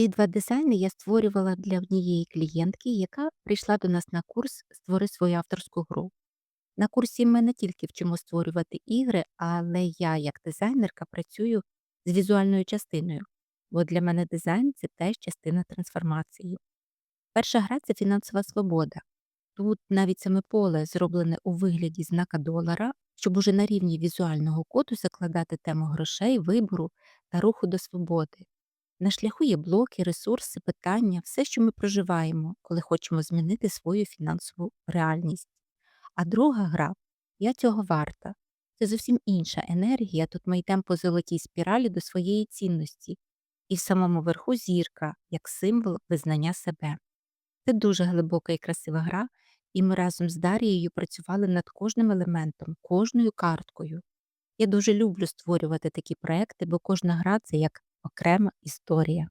Ці два дизайни я створювала для однієї клієнтки, яка прийшла до нас на курс Створи свою авторську гру. На курсі ми не тільки вчимо створювати ігри, але я, як дизайнерка, працюю з візуальною частиною, бо для мене дизайн це теж частина трансформації. Перша гра це фінансова свобода. Тут навіть саме поле зроблене у вигляді знака долара, щоб уже на рівні візуального коду закладати тему грошей, вибору та руху до свободи. На шляху є блоки, ресурси, питання, все, що ми проживаємо, коли хочемо змінити свою фінансову реальність. А друга гра я цього варта. Це зовсім інша енергія. Тут ми йдемо по золотій спіралі до своєї цінності, і в самому верху зірка як символ визнання себе. Це дуже глибока і красива гра, і ми разом з Дарією працювали над кожним елементом, кожною карткою. Я дуже люблю створювати такі проекти, бо кожна гра це як окрема історія.